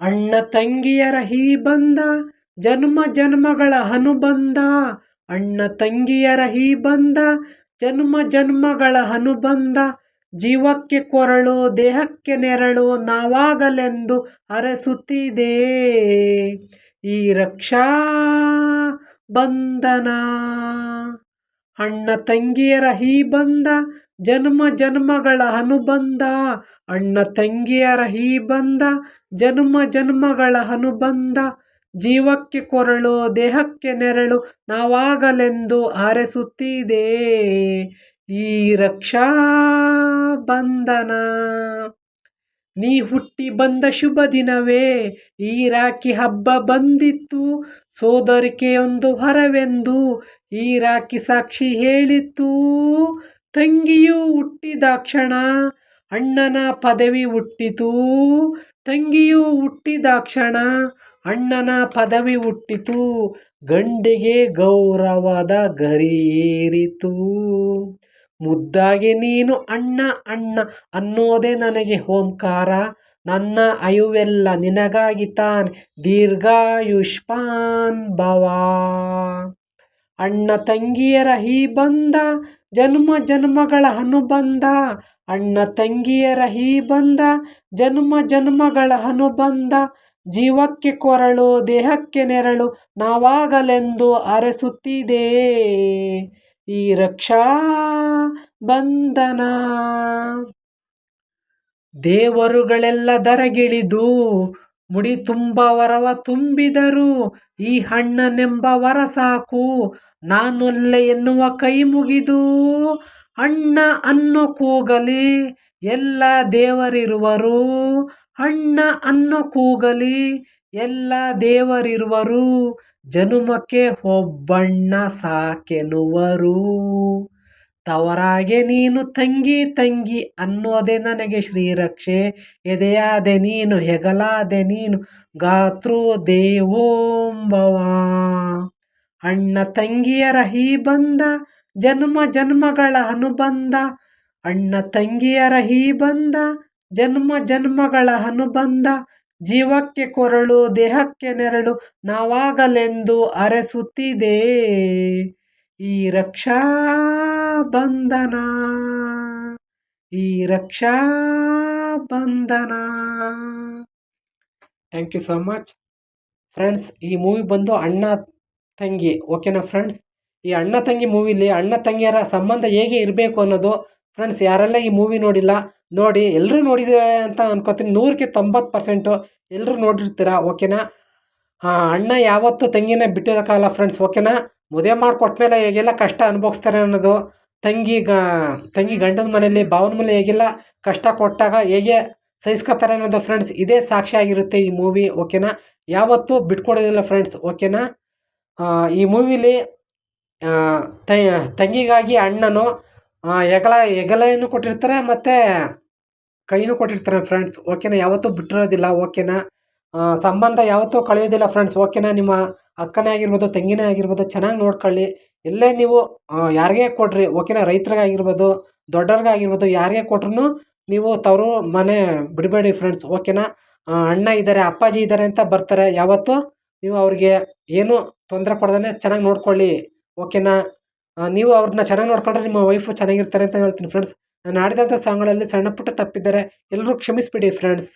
ಅಣ್ಣ ತಂಗಿಯರ ಈ ಬಂಧ ಜನ್ಮ ಜನ್ಮಗಳ ಅನುಬಂಧ ಅಣ್ಣ ತಂಗಿಯರ ಈ ಬಂದ, ಜನ್ಮ ಜನ್ಮಗಳ ಅನುಬಂಧ ಜೀವಕ್ಕೆ ಕೊರಳು, ದೇಹಕ್ಕೆ ನೆರಳು, ನಾವಾಗಲೆಂದು ಅರಸುತ್ತಿದೆ. ಈ ರಕ್ಷಾ ಬಂಧನ. ಅಣ್ಣ ತಂಗಿಯರ ಹೀ ಬಂಧ ಜನ್ಮ ಜನ್ಮಗಳ ಅನುಬಂಧ. ಅಣ್ಣ ತಂಗಿಯರ ಹೀ ಬಂಧ ಜನ್ಮ ಜನ್ಮಗಳ ಅನುಬಂಧ. ಜೀವಕ್ಕೆ ಕೊರಳು, ದೇಹಕ್ಕೆ ನೆರಳು, ನಾವಾಗಲೆಂದು ಹಾರೈಸುತ್ತಿದೆ. ಈ ರಕ್ಷಾ ಬಂಧನ. ನೀ ಹುಟ್ಟಿ ಬಂದ ಶುಭ ದಿನವೇ, ಈ ರಾಖಿ ಹಬ್ಬ ಬಂದಿತ್ತು. ಸೋದರಿಕೆಯೊಂದು ಹೊರವೆಂದು ಈ ರಾಖಿ ಸಾಕ್ಷಿ ಹೇಳಿತ್ತು. ತಂಗಿಯು ಹುಟ್ಟಿದಾಕ್ಷಣ ಅಣ್ಣನ ಪದವಿ ಹುಟ್ಟಿತು. ತಂಗಿಯು ಹುಟ್ಟಿದಾಕ್ಷಣ ಅಣ್ಣನ ಪದವಿ ಹುಟ್ಟಿತು. ಗಂಡಿಗೆ ಗೌರವದ ಗರಿಯೇರಿತು ಮುದ್ದಾಗಿ ನೀನು ಅಣ್ಣ ಅಣ್ಣ ಅನ್ನೋದೇ ನನಗೆ ಓಂಕಾರ. ನನ್ನ ಅಯುವೆಲ್ಲ ನಿನಗಾಗಿ ತಾನ್. ದೀರ್ಘಾಯುಷ್ಪಾನ್ ಭವ. ಅಣ್ಣ ತಂಗಿಯರ ಈ ಬಂದ ಜನ್ಮ ಜನ್ಮಗಳ ಅನುಬಂಧ. ಅಣ್ಣ ತಂಗಿಯರ ಈ ಬಂದ ಜನ್ಮ ಜನ್ಮಗಳ ಅನುಬಂಧ. ಜೀವಕ್ಕೆ ಕೊರಳು, ದೇಹಕ್ಕೆ ನೆರಳು, ನಾವಾಗಲೆಂದು ಅರಸುತ್ತಿದೆ. ಈ ರಕ್ಷಾ ಬಂಧನ. ದೇವರುಗಳೆಲ್ಲ ದರಗಿಳಿದು ಮುಡಿ ತುಂಬ ವರವ ತುಂಬಿದರು. ಈ ಹಣ್ಣನೆಂಬ ವರ ಸಾಕು. ನಾನೊಲ್ಲೆ ಎನ್ನುವ ಕೈ ಮುಗಿದು ಅಣ್ಣ ಅನ್ನೋ ಕೂಗಲಿ ಎಲ್ಲ ದೇವರಿರುವರು. ಅಣ್ಣ ಅನ್ನೋ ಕೂಗಲಿ ಎಲ್ಲ ದೇವರಿರುವರು. ಜನುಮಕ್ಕೆ ಒಬ್ಬಣ್ಣ ಸಾಕೆನುವರು. ತವರಾಗೆ ನೀನು ತಂಗಿ ತಂಗಿ ಅನ್ನೋದೆ ನನಗೆ ಶ್ರೀರಕ್ಷೆ. ಎದೆಯಾದೆ ನೀನು, ಹೆಗಲಾದೆ ನೀನು, ಗಾತೃ ದೇವೋಂಬವ. ಅಣ್ಣ ತಂಗಿಯರ ಈ ಬಂದ ಜನ್ಮ ಜನ್ಮಗಳ ಅನುಬಂಧ. ಅಣ್ಣ ತಂಗಿಯರ ಈ ಬಂದ ಜನ್ಮ ಜನ್ಮಗಳ ಅನುಬಂಧ. ಜೀವಕ್ಕೆ ಕೊರಳು, ದೇಹಕ್ಕೆ ನೆರಳು, ನಾವಾಗಲೆಂದು ಅರೆಸುತ್ತಿದೆ. ಈ ರಕ್ಷಾ ಬಂಧನ ಈ Raksha Bandhan thank you so much friends ಈ ಮೂವಿ ಬಂದು ಅಣ್ಣ ತಂಗಿ ಓಕೆನಾ ಫ್ರೆಂಡ್ಸ್ ಈ ಅಣ್ಣ ತಂಗಿ ಮೂವಿಲಿ ಅಣ್ಣ ತಂಗಿಯರ ಸಂಬಂಧ ಹೇಗೆ ಇರಬೇಕು ಅನ್ನೋದು ಫ್ರೆಂಡ್ಸ್ ಯಾರೆಲ್ಲ ಈ ಮೂವಿ ನೋಡಿಲ್ಲ, ನೋಡಿ ಎಲ್ಲರೂ ನೋಡಿದೆ ಅಂತ ಅನ್ಕೋತೀನಿ. ನೂರಕ್ಕೆ ತೊಂಬತ್ತು ಪರ್ಸೆಂಟು ಎಲ್ಲರೂ ನೋಡಿರ್ತೀರ ಓಕೆನಾ ಹಾಂ ಅಣ್ಣ ಯಾವತ್ತೂ ತಂಗಿನ ಬಿಟ್ಟಿರೋಕ್ಕಲ್ಲ ಫ್ರೆಂಡ್ಸ್ ಓಕೆನಾ ಮದುವೆ ಮಾಡಿಕೊಟ್ಮೇಲೆ ಹೇಗೆಲ್ಲ ಕಷ್ಟ ಅನುಭವಿಸ್ತಾರೆ ಅನ್ನೋದು, ತಂಗಿ ಗ, ತಂಗಿ ಗಂಡನ ಮನೆಯಲ್ಲಿ, ಭಾವನ ಮೇಲೆ ಹೇಗೆಲ್ಲ ಕಷ್ಟ ಕೊಟ್ಟಾಗ ಹೇಗೆ ಸಹಿಸ್ಕೋತಾರೆ ಅನ್ನೋದು ಫ್ರೆಂಡ್ಸ್ ಇದೇ ಸಾಕ್ಷಿ ಆಗಿರುತ್ತೆ ಈ ಮೂವಿ ಓಕೆನಾ ಯಾವತ್ತೂ ಬಿಟ್ಕೊಡೋದಿಲ್ಲ ಫ್ರೆಂಡ್ಸ್ ಓಕೆನಾ ಈ ಮೂವಿಲಿ ತಂಗಿಗಾಗಿ ಅಣ್ಣನು ಹೆಗಲ ಹೆಗಲೆಯನ್ನು ಕೊಟ್ಟಿರ್ತಾರೆ ಮತ್ತು ಕೈನೂ ಕೊಟ್ಟಿರ್ತಾರೆ ಫ್ರೆಂಡ್ಸ್ ಓಕೆನಾ ಯಾವತ್ತೂ ಬಿಟ್ಟಿರೋದಿಲ್ಲ ಓಕೆನಾ ಸಂಬಂಧ ಯಾವತ್ತೂ ಕಳೆಯೋದಿಲ್ಲ ಫ್ರೆಂಡ್ಸ್ ಓಕೆನಾ ನಿಮ್ಮ ಅಕ್ಕನೇ ಆಗಿರ್ಬೋದು, ತಂಗಿನೇ ಆಗಿರ್ಬೋದು, ಚೆನ್ನಾಗಿ ನೋಡ್ಕೊಳ್ಳಿ. ಎಲ್ಲೇ ನೀವು ಯಾರಿಗೇ ಕೊಡಿರಿ ಓಕೆನಾ ರೈತರಿಗಾಗಿರ್ಬೋದು, ದೊಡ್ಡವ್ರಿಗಾಗಿರ್ಬೋದು, ಯಾರಿಗೆ ಕೊಟ್ರೂ ನೀವು ತವರು ಮನೆ ಬಿಡಬೇಡಿ ಫ್ರೆಂಡ್ಸ್ ಓಕೆನಾ ಅಣ್ಣ ಇದ್ದಾರೆ, ಅಪ್ಪಾಜಿ ಇದ್ದಾರೆ ಅಂತ ಬರ್ತಾರೆ. ಯಾವತ್ತೂ ನೀವು ಅವ್ರಿಗೆ ಏನು ತೊಂದರೆ ಕೊಡ್ದೇ ಚೆನ್ನಾಗಿ ನೋಡ್ಕೊಳ್ಳಿ. ಓಕೆನಾ ನೀವು ಅವ್ರನ್ನ ಚೆನ್ನಾಗಿ ನೋಡ್ಕೊಂಡ್ರೆ ನಿಮ್ಮ ವೈಫು ಚೆನ್ನಾಗಿರ್ತಾರೆ ಅಂತ ಹೇಳ್ತೀನಿ ಫ್ರೆಂಡ್ಸ್ ನಾನು ಆಡಿದಂಥ ಸಾಂಗ್ಗಳಲ್ಲಿ ಸಣ್ಣ ಪುಟ್ಟ ತಪ್ಪಿದ್ದರೆ ಎಲ್ಲರೂ ಕ್ಷಮಿಸಿಬಿಡಿ ಫ್ರೆಂಡ್ಸ್